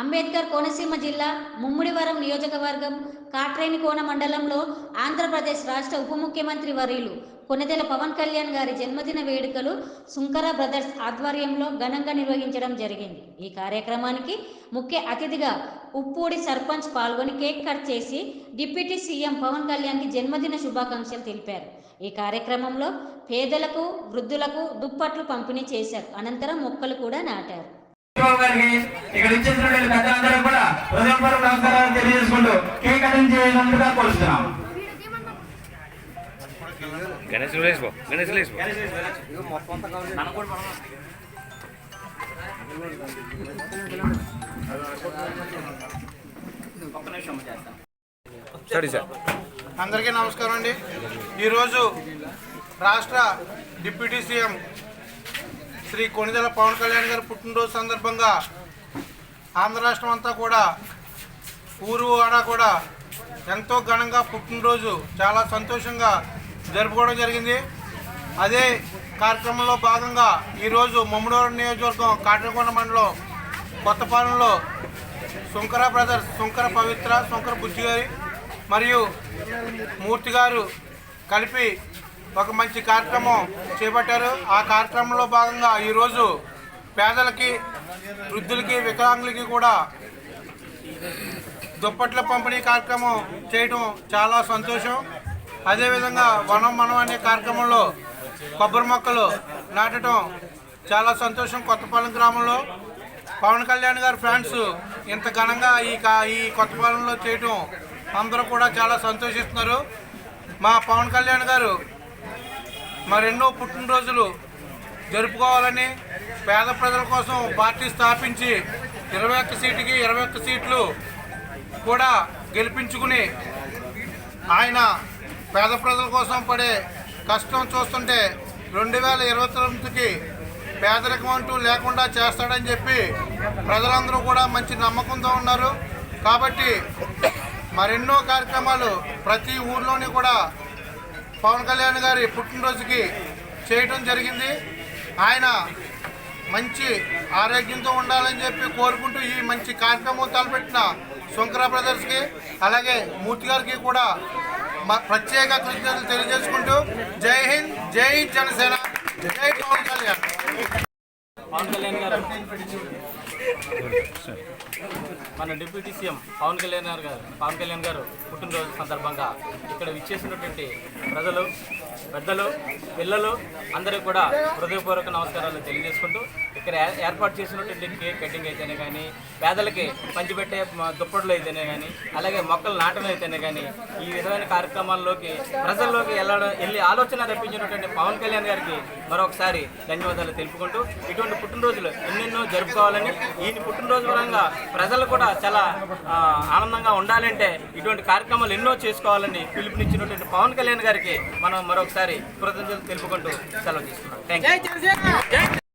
అంబేద్కర్ కోనసీమ జిల్లా ముమ్మిడివరం నియోజకవర్గం కాట్రేనికోన మండలంలో ఆంధ్రప్రదేశ్ రాష్ట్ర ఉప ముఖ్యమంత్రి వర్యులు కొనెదెల పవన్ కళ్యాణ్ గారి జన్మదిన వేడుకలు సుంకర బ్రదర్స్ ఆధ్వర్యంలో ఘనంగా నిర్వహించడం జరిగింది. ఈ కార్యక్రమానికి ముఖ్య అతిథిగా ఉప్పూడి సర్పంచ్ పాల్గొని కేక్ కట్ చేసి డిప్యూటీ సీఎం పవన్ కళ్యాణ్కి జన్మదిన శుభాకాంక్షలు తెలిపారు. ఈ కార్యక్రమంలో పేదలకు వృద్ధులకు దుప్పట్లు పంపిణీ చేశారు. అనంతరం మొక్కలు కూడా నాటారు. గారికి ఇక్కడ ఇచ్చేసినటువంటి పెద్దలందరూ కూడా హృదయపూర్వక నమస్కారాలు తెలియజేసుకుంటూ కేక్ కటింగ్ చేయనందుగా గణేష్ గణేష్ సార్. అందరికీ నమస్కారం అండి. ఈరోజు రాష్ట్ర డిప్యూటీ సీఎం శ్రీ కొణిదల పవన్ కళ్యాణ్ గారి పుట్టినరోజు సందర్భంగా ఆంధ్ర రాష్ట్రం అంతా కూడా ఊరు ఆడ కూడా ఎంతో ఘనంగా పుట్టినరోజు చాలా సంతోషంగా జరుపుకోవడం జరిగింది. అదే కార్యక్రమంలో భాగంగా ఈరోజు మమ్మడూరు నియోజకవర్గం కాటనకొండ మండలం కొత్తపాలెంలో శంకర బ్రదర్స్ శంకర పవిత్ర శంకర బుజ్జి గారి మరియు మూర్తి గారు కలిపి ఒక మంచి కార్యక్రమం చేపట్టారు. ఆ కార్యక్రమంలో భాగంగా ఈరోజు పేదలకి వృద్ధులకి వికలాంగులకి కూడా దుప్పట్ల పంపిణీ కార్యక్రమం చేయడం చాలా సంతోషం. అదేవిధంగా వనం మనం అనే కార్యక్రమంలో కొబ్బరి మొక్కలు నాటడం చాలా సంతోషం కొత్తపాలెం గ్రామంలో. పవన్ కళ్యాణ్ గారు ఫ్యాన్స్ ఇంత ఘనంగా ఈ కా- ఈ కొత్తపాలెంలో చేయటం అందరూ కూడా చాలా సంతోషిస్తున్నారు. మా పవన్ కళ్యాణ్ గారు మరెన్నో పుట్టినరోజులు జరుపుకోవాలని పేద ప్రజల కోసం పార్టీ స్థాపించి ఇరవై ఒక్క సీటుకి ఇరవై ఒక్క సీట్లు కూడా గెలిపించుకుని ఆయన పేద ప్రజల కోసం పడే కష్టం చూస్తుంటే రెండు వేల ఇరవై తొమ్మిదికి పేదరికం అంటూ లేకుండా చేస్తాడని చెప్పి ప్రజలందరూ కూడా మంచి నమ్మకంతో ఉన్నారు. కాబట్టి మరెన్నో కార్యక్రమాలు ప్రతి ఊర్లోని కూడా పవన్ కళ్యాణ్ గారి పుట్టినరోజుకి చేయటం జరిగింది. ఆయన మంచి ఆరోగ్యంతో ఉండాలని చెప్పి కోరుకుంటూ ఈ మంచి కార్యక్రమం తలపెట్టిన శంకర బ్రదర్స్కి అలాగే మూర్తి గారికి కూడా మ- ప్రత్యేక కృతజ్ఞతలు తెలియజేసుకుంటూ జై హింద్ జై జనసేన జై పవన్ కళ్యాణ్. పవన్ కళ్యాణ్ గారు. మన డిప్యూటీ సీఎం పవన్ కళ్యాణ్ గారు గారు పవన్ కళ్యాణ్ గారు పుట్టినరోజు సందర్భంగా ఇక్కడ విచ్చేసినటువంటి ప్రజలు పెద్దలు పిల్లలు అందరికీ కూడా హృదయపూర్వక నమస్కారాలు తెలియజేసుకుంటూ ఇక్కడ ఏ- ఏర్పాటు చేసినటువంటి కేక్ కటింగ్ అయితేనే కానీ పేదలకి పంచిపెట్టే దుప్పట్లు అయితేనే కానీ అలాగే మొక్కలు నాటడం అయితేనే కానీ ఈ విధమైన కార్యక్రమాల్లోకి ప్రజల్లోకి వెళ్ళడం వెళ్ళి ఆలోచన రప్పించినటువంటి పవన్ కళ్యాణ్ గారికి మరొకసారి ధన్యవాదాలు తెలుపుకుంటూ ఇటువంటి పుట్టినరోజులు ఎన్నెన్నో జరుపుకోవాలని ఈ పుట్టినరోజు పరంగా ప్రజలు కూడా చాలా ఆనందంగా ఉండాలంటే ఇటువంటి కార్యక్రమాలు ఎన్నో చేసుకోవాలని పిలుపునిచ్చినటువంటి పవన్ కళ్యాణ్ గారికి మనం మరొకసారి కృతజ్ఞతలు తెలుపుకుంటూ సెలవు తీసుకున్నాం థ్యాంక్ యూ